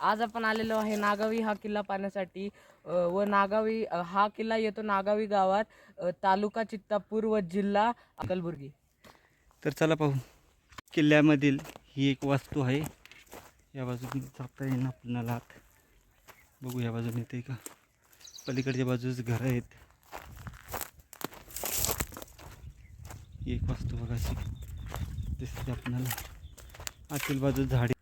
आज आपण आलेलो आहे नागावी हा किल्ला पाहण्यासाठी. व नागावी हा किल्ला येतो नागावी गावात. तालुका चित्तापूर व जिल्हा अकलबुर्गी तर चला पाहू. किल्ल्यामधील ही एक वास्तू आहे. या बाजूने जाता येईन आपल्याला आत. बघू या बाजूने ते का. पलीकडच्या बाजूस घरं आहेत. एक वास्तू बघायची दिसते आपल्याला. आतील बाजू झाडे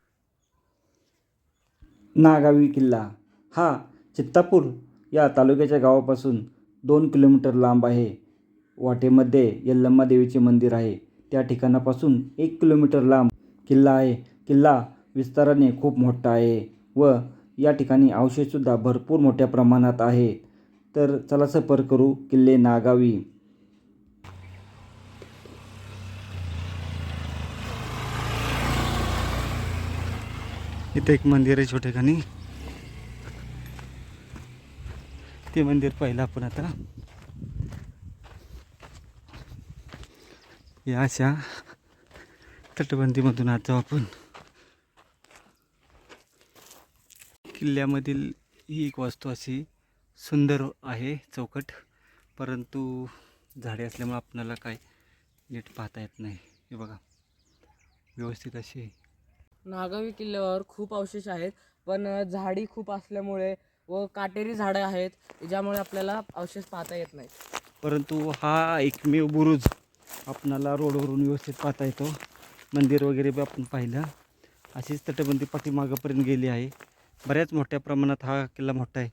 नागावी किल्ला. हा चित्तापूर या तालुक्याच्या गावापासून दोन किलोमीटर लांब आहे. वाटेमध्ये यल्लम्मा देवीचे मंदिर आहे. त्या ठिकाणापासून एक किलोमीटर लांब किल्ला आहे. किल्ला विस्ताराने खूप मोठा आहे व या ठिकाणी अवशेषसुद्धा भरपूर मोठ्या प्रमाणात आहे. तर चला सफर करू किल्ले नागावी. इथं एक मंदिर आहे छोटे ते मंदिर पाहिलं आपण आता. या अशा तटबंदीमधून आज जाऊ आपण. किल्ल्यामधील ही एक वास्तू अशी सुंदर आहे चौकट. परंतु झाडे असल्यामुळे आपल्याला काय नीट पाहता येत नाही. हे बघा. व्यवस्थित अशी नागावी किल्ल्यावर खूप अवशेष आहेत पण झाडी खूप असल्यामुळे व काटेरी झाडं आहेत ज्यामुळे आपल्याला अवशेष पाहता येत नाही परंतु हा एकमेव बुरुज आपणाला रोडवरून व्यवस्थित पाहता येतो. मंदिर वगैरे बी आपण पाहिलं. अशीच तटबंदी पाठीमागापर्यंत गेली आहे. बऱ्याच मोठ्या प्रमाणात हा किल्ला मोठा आहे.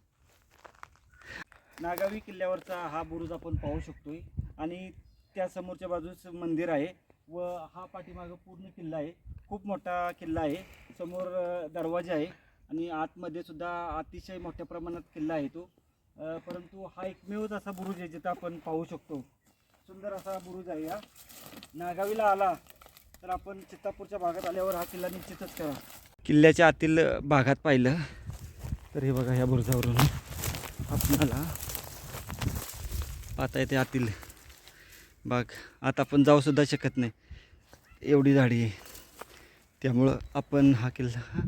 नागावी किल्ल्यावरचा हा बुरुज आपण पाहू शकतोय. आणि त्या समोरच्या बाजूस मंदिर आहे. व हा पाठीमागं पूर्ण किल्ला आहे. खूप मोठा किल्ला आहे. समोर दरवाजा आहे आणि आतमध्ये सुद्धा अतिशय मोठ्या प्रमाणात किल्ला आहे तो. परंतु हा एकमेवच असा बुरुज आहे जिथं आपण पाहू शकतो. सुंदर असा बुरुज आहे हा. नागावीला आला तर आपण चित्तापूरच्या भागात आल्यावर हा किल्ला निश्चितच करा. किल्ल्याच्या आतील भागात पाहिलं तर हे बघा ह्या बुरुजावरून आपणाला पाहता येते आतील बाग आता आपण जाऊ सुद्धा शकत नाही. एवढी झाडी आहे. त्यामुळं आपण हा किल्ला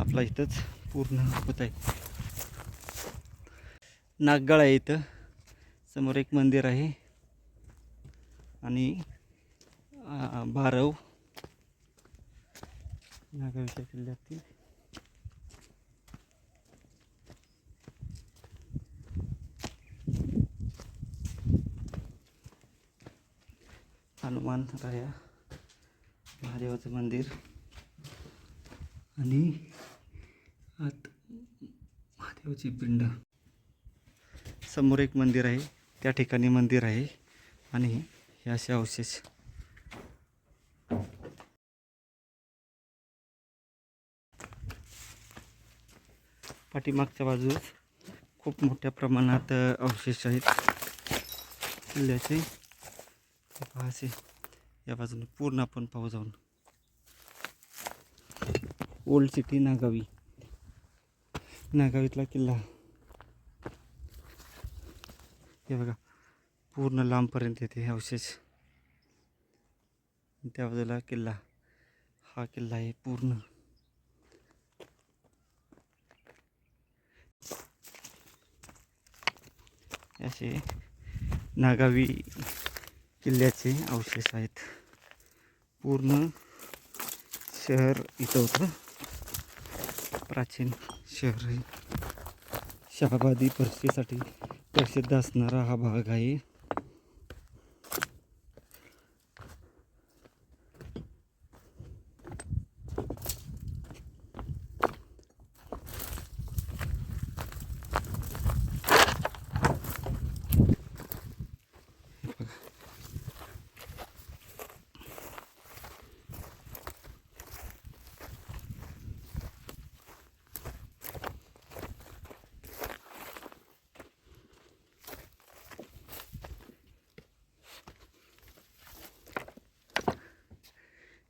आपला इथंच पूर्ण होत आहे. नागगाळ आहे इथं. समोर एक मंदिर आहे. आणि भारव बारव. नागावीच्या किल्ल्यातील. हनुमान राया. महादेवाचं मंदिर. आणि आत महादेवाची पिंड. समोर एक मंदिर आहे. त्या ठिकाणी मंदिर आहे. आणि हे असे अवशेष. पाठीमागच्या बाजूस खूप मोठ्या प्रमाणात अवशेष आहेत. किल्ल्याचे. पहा असे. या बाजूने पूर्ण आपण पाहू जाऊन. Old city नागावी. नागावीतला किल्ला. हे बघा पूर्ण लांबपर्यंत येते हे अवशेष. त्या बाजूला किल्ला. हा किल्ला आहे पूर्ण. असे नागावी किल्ल्याचे अवशेष आहेत. पूर्ण शहर इथं होतं. प्राचीन शहर आहे. शहाबादी परिस्थितीसाठी प्रसिद्ध असणारा हा भाग आहे.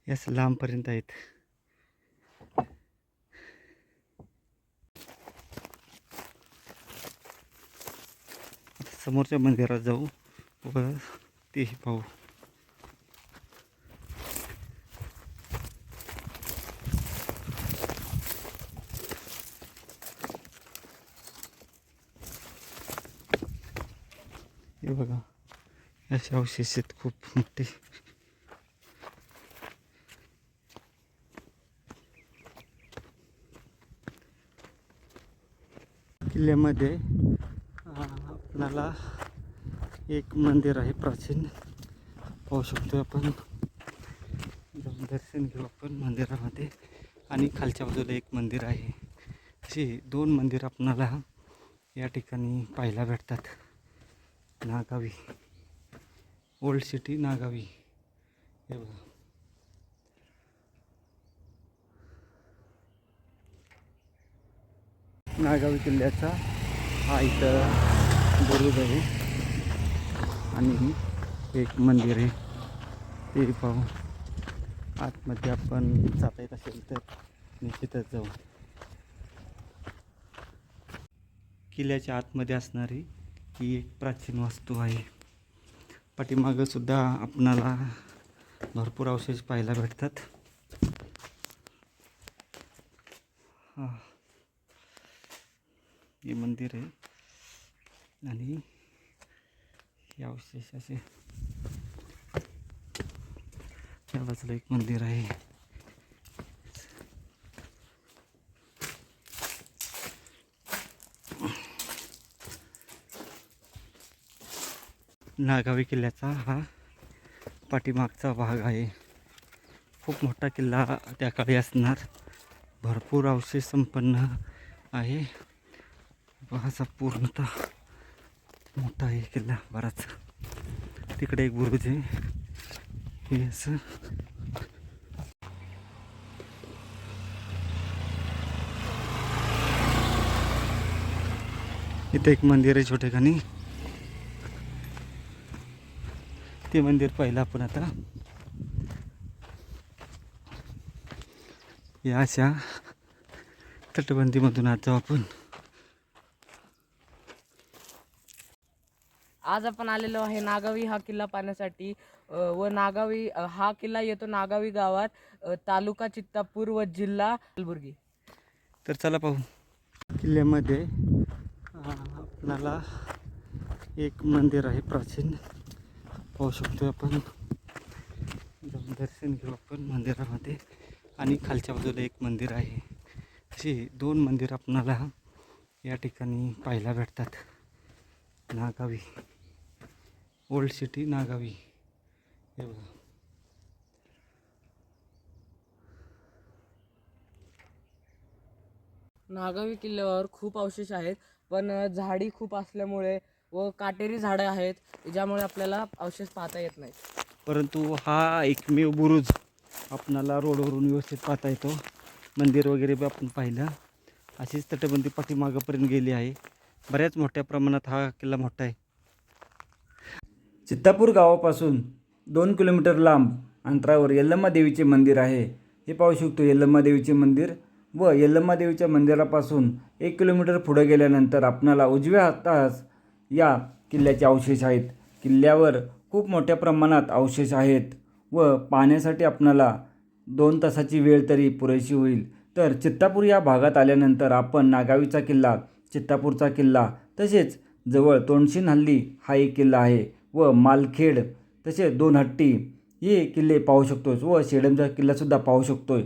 यास लांबपर्यंत आहेत. समोरच्या मंदिरात जाऊ. बघा तेही पाहू. हे बघा अशा अवशेषेत खूप मोठे किल्ल्यामध्ये आपल्याला एक मंदिर आहे प्राचीन. पाहू शकतो आपण. जाऊन दर्शन घेऊ आपण मंदिरामध्ये. आणि खालच्या बाजूला एक मंदिर आहे. अशी दोन मंदिर आपणाला या ठिकाणी पाहायला भेटतात. नागावी. Old city Nagavi. हे बघा. नागावी किल्ल्याचा हा इथं बुरुज आहे. आणि एक मंदिर आहे. ते पाहू. आतमध्ये आपण जाता येत असेल तर निश्चितच जाऊ. किल्ल्याच्या आतमध्ये असणारी ही एक प्राचीन वास्तू आहे. पाठीमागं सुद्धा आपणाला भरपूर अवशेष पाहायला भेटतात. हे मंदिर आहे. आणि हे अवशेष असे या बाजूला एक मंदिर आहे. नागावी किल्ल्याचा हा पाठीमागचा भाग आहे. खूप मोठा किल्ला त्या काळी असणार. भरपूर अवशेष संपन्न आहे. असा पूर्णतः मोठा आहे किल्ला बराच. तिकडे एक बुरुज आहे. हे असं. इथं एक मंदिर आहे छोटेखानी. ते मंदिर पाहिलं आपण आता. या अशा तटबंदीमधून आज जाऊ आपण. आज आपण आलेलो आहे नागावी हा किल्ला पाहण्यासाठी. व नागावी हा किल्ला येतो नागावी गावात. तालुका चित्तापूर व जिल्हा कलबुर्गी. तर चला पाहू. किल्ल्यामध्ये आपल्याला एक मंदिर आहे प्राचीन. पाहू शकतो आपण. जाऊन दर्शन घेऊ आपण मंदिरामध्ये. आणि खालच्या बाजूला एक मंदिर आहे. अशी दोन मंदिर आपणाला या ठिकाणी पाहायला भेटतात. नागावी. Old city Nagavi. हे बघा. नागावी किल्ल्यावर खूप अवशेष आहेत पण झाडी खूप असल्यामुळे व काटेरी झाडं आहेत ज्यामुळे आपल्याला अवशेष पाहता येत नाहीत. परंतु हा एकमेव बुरुज आपणाला रोडवरून व्यवस्थित पाहता येतो. मंदिर वगैरे बी आपण पाहिलं. अशीच तटबंदी पाठीमागापर्यंत गेली आहे. बऱ्याच मोठ्या प्रमाणात हा किल्ला मोठा आहे. चित्तापूर गावापासून दोन किलोमीटर लांब अंतरावर यल्लम्मा देवीचे मंदिर आहे. हे पाहू शकतो यल्लम्मा देवीचे मंदिर व यल्लम्मा देवीच्या मंदिरापासून एक किलोमीटर पुढे गेल्यानंतर आपणाला उजव्या हातास या किल्ल्याचे अवशेष आहेत. किल्ल्यावर खूप मोठ्या प्रमाणात अवशेष आहेत व पाहण्यासाठी आपणाला दोन तासाची वेळ तरी पुरेशी होईल. तर चित्तापूर या भागात आल्यानंतर आपण नागावीचा किल्ला चित्तापूरचा किल्ला तसेच जवळ तोंडशीन हल्ली हा एक किल्ला आहे. व मालखेड तसे दोनहट्टी हे किल्ले पाहू शकतोस व शेडमचा किल्लासुद्धा पाहू शकतोय.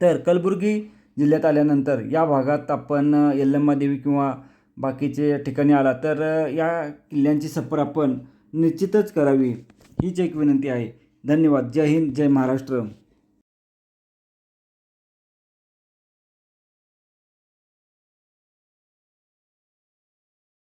तर कलबुर्गी जिल्ह्यात आल्यानंतर या भागात आपण अ, यल्लम्मा देवी किंवा बाकीचे ठिकाणी आला तर या किल्ल्यांची सफर आपण निश्चितच करावी. हीच एक विनंती आहे. धन्यवाद. जय हिंद. जय महाराष्ट्र.